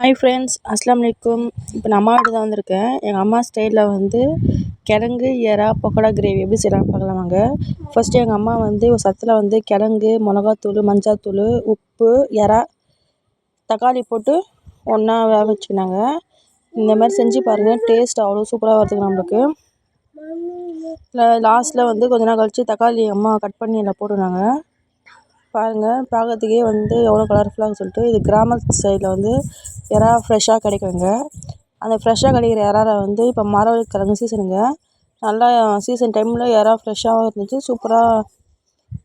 Hi friends அஸ்லாம் வலைக்கும் இப்போ நான் அம்மா வீட்டு தான் வந்திருக்கேன். எங்கள் அம்மா ஸ்டைலில் வந்து கிழங்கு எறா பக்கோடா கிரேவி எப்படி செய்யலாம்னு பார்க்கலாம் வாங்க. ஃபஸ்ட்டு எங்கள் அம்மா வந்து ஒரு சத்தில் வந்து கிழங்கு மிளகாத்தூள் மஞ்சாத்தூள் உப்பு எறா தக்காளி போட்டு ஒன்றா வேக வச்சுக்கினாங்க இந்த மாதிரி செஞ்சு பாருங்கள் டேஸ்ட் அவ்வளோ சூப்பராக வருதுங்க நம்மளுக்கு. லாஸ்ட்டில் வந்து கொஞ்ச நாள் கழித்து தக்காளி அம்மா கட் பண்ணி அதில் போட்டுருந்தாங்க. பாருங்கள் பார்க்கறதுக்கே வந்து எவ்வளோ கலர்ஃபுல்லாக சொல்லிட்டு இது கிராமத்து சைடில் வந்து இறா ஃப்ரெஷ்ஷாக கிடைக்குங்க. அந்த ஃப்ரெஷ்ஷாக கிடைக்கிற இறால வந்து இப்போ மரவள்ளி கிழங்கு சீசனுங்க நல்லா சீசன் டைமில் இறா ஃப்ரெஷ்ஷாகவும் இருந்துச்சு சூப்பராக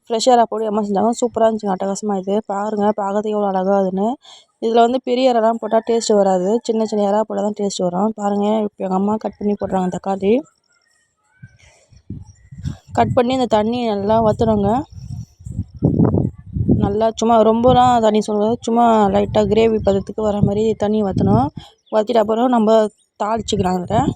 ஃப்ரெஷ் இறா போட்டு அம்மா செஞ்சாங்க. சூப்பராக இருந்துச்சுங்க அட்டகாசமாக இது. பாருங்கள் பார்க்கறதுக்கு எவ்வளோ அழகாக அதுன்னு இதில் வந்து பெரிய இறாலாம் போட்டால் டேஸ்ட்டு வராது. சின்ன சின்ன இறா போட்டால் தான் டேஸ்ட் வரும். பாருங்கள் இப்போ எங்கள் அம்மா கட் பண்ணி போடுறாங்க தக்காளி. கட் பண்ணி இந்த தண்ணி நல்லா வற்றணுங்க நல்லா சும்மா ரொம்பலாம் தண்ணி சொல்லக்கூடாது சும்மா லைட்டாக கிரேவி பதத்துக்கு வர மாதிரி தண்ணி வற்றணும் வற்றிட்ட அப்புறம் நம்ம தாளிச்சிக்கலாம் அதில்.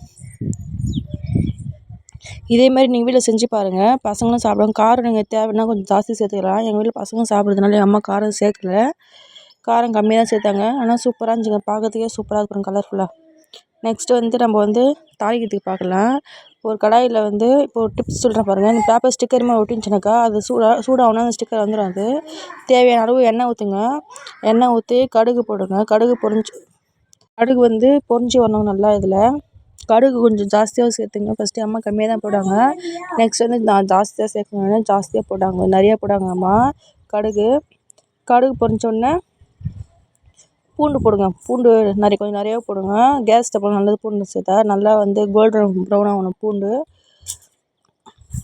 இதேமாதிரி நீங்கள் வீட்டில் செஞ்சு பாருங்கள் பசங்களும் சாப்பிடுவாங்க காரம் நீங்கள் தேவைன்னா கொஞ்சம் ஜாஸ்தி சேர்த்துக்கலாம். எங்கள் வீட்டில் பசங்களும் சாப்பிட்றதுனால எங்கள் அம்மா காரம் சேர்க்கல. காரம் கம்மியாக தான் சேர்த்தாங்க. ஆனால் சூப்பராக இருந்துச்சுங்க. பார்க்கறதுக்கே சூப்பராக இருக்கும் கலர்ஃபுல்லாக நெக்ஸ்ட்டு வந்து நம்ம வந்து தாளிக்கிறதுக்கு பார்க்கலாம். ஒரு கடாயில் வந்து இப்போ ஒரு டிப்ஸ் சொல்கிறேன் பாருங்கள் இந்த பேப்பர் ஸ்டிக்கர் மாதிரி ஒட்டிச்சுனாக்கா அது சூடாக சூடாகுனா அந்த ஸ்டிக்கர் வந்துடும் அது தேவையான அளவு எண்ணெய் ஊற்றுங்க எண்ணெய் ஊற்றி கடுகு போடுங்க. கடுகு பொரிஞ்சு கடுகு வந்து பொரிஞ்சு வரணும் நல்லா இதில். கடுகு கொஞ்சம் ஜாஸ்தியாக சேர்த்துங்க. ஃபஸ்ட்டு அம்மா கம்மியாக தான் போடுவாங்க. நெக்ஸ்ட் வந்து நான் ஜாஸ்தியாக சேர்க்கணும்னா ஜாஸ்தியாக போட்டாங்க நிறையா போட்டாங்க அம்மா. கடுகு கடுகு பொறிஞ்சோடனே பூண்டு போடுங்க. பூண்டு நிறைய கொஞ்சம் நிறையா போடுங்க. கேஸ் ஸ்டவ்வில் நல்லது பூண்டு சேர்த்தா நல்லா வந்து கோல்டன் ப்ரௌன் ஆகணும் பூண்டு.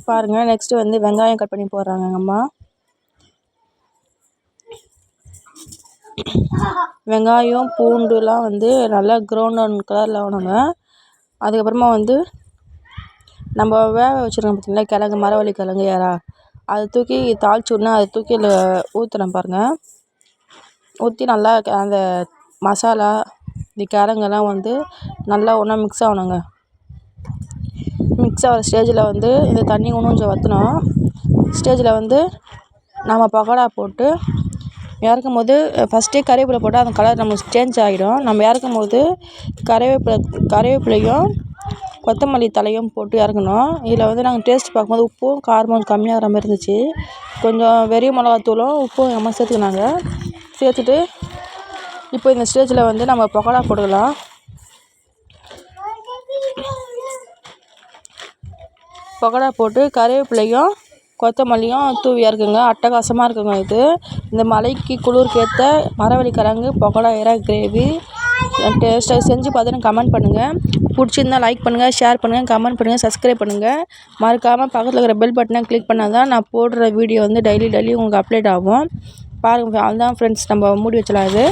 பாருங்கள் நெக்ஸ்ட்டு வந்து வெங்காயம் கட் பண்ணி போடுறாங்க எங்கள் அம்மா. வெங்காயம் பூண்டுலாம் வந்து நல்லா க்ரௌன் கலரில் ஆகணுங்க. அதுக்கப்புறமா வந்து நம்ம வேக வச்சுருக்கோம் பார்த்திங்களா கிழங்கு மரவள்ளி கிழங்கு யாரா அதை தூக்கி தாளிச்சு விட்னா அதை தூக்கி அதில் ஊற்றுறேன் பாருங்கள் ஊற்றி நல்லா அந்த மசாலா இந்த கேரங்கெல்லாம் வந்து நல்லா ஒன்றா மிக்ஸ் ஆகணுங்க. மிக்ஸ் ஆகிற ஸ்டேஜில் வந்து இந்த தண்ணி இன்னும் கொஞ்சம் வற்றினோம் ஸ்டேஜில் வந்து நம்ம பக்கோடா போட்டு இறக்கும் போது ஃபஸ்ட்டே கறிவேப்பிலை போட்டால் அந்த கலர் நம்மளுக்கு சேஞ்ச் ஆகிடும். நம்ம இறக்கும் போது கறிவேப்பிலை கறிவேப்பிலையும் கொத்தமல்லி தலையும் போட்டு இறக்கணும். இதில் வந்து நாங்கள் டேஸ்ட் பார்க்கும்போது உப்பும் காரமும் கம்மியாகிற மாதிரி இருந்துச்சு. கொஞ்சம் வெறிய மிளகாத்தூளும் உப்பும் எங்கள் சேர்த்துக்கினாங்க. சேர்த்துட்டு இப்போ இந்த ஸ்டேஜில் வந்து நம்ம பக்கோடா போட்டுக்கலாம். பக்கோடா போட்டு கருவேப்பிலையும் கொத்தமல்லியும் தூவியாக இருக்குங்க. அட்டகாசமாக இருக்குங்க இது. இந்த மலைக்கு குளிருக்கு ஏற்ற மரவள்ளி பக்கோடா இறா கிரேவி. டேஸ்ட்டாக செஞ்சு பார்த்துட்டு கமெண்ட் பண்ணுங்கள் பிடிச்சிருந்தா லைக் பண்ணுங்கள் ஷேர் பண்ணுங்கள் கமெண்ட் பண்ணுங்கள் சப்ஸ்கிரைப் பண்ணுங்கள் மறக்காமல் பக்கத்தில் இருக்கிற பெல் பட்டனை கிளிக் பண்ணால் தான் நான் போடுற வீடியோ வந்து டெய்லி டெய்லி உங்களுக்கு அப்டேட் ஆகும். பாருங்கள் அதுதான் ஃப்ரெண்ட்ஸ் நம்ம மூடி வச்சலாம் இது.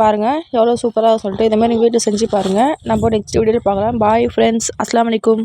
பாருங்கள் எவ்வளோ சூப்பராக சொல்லிட்டு. இதேமாதிரி வீட்டில் செஞ்சு பாருங்கள் நம்ம நெக்ஸ்ட் வீடியோவில் பார்க்கலாம். பாய் ஃப்ரெண்ட்ஸ் அஸ்லாம் வலைக்கும்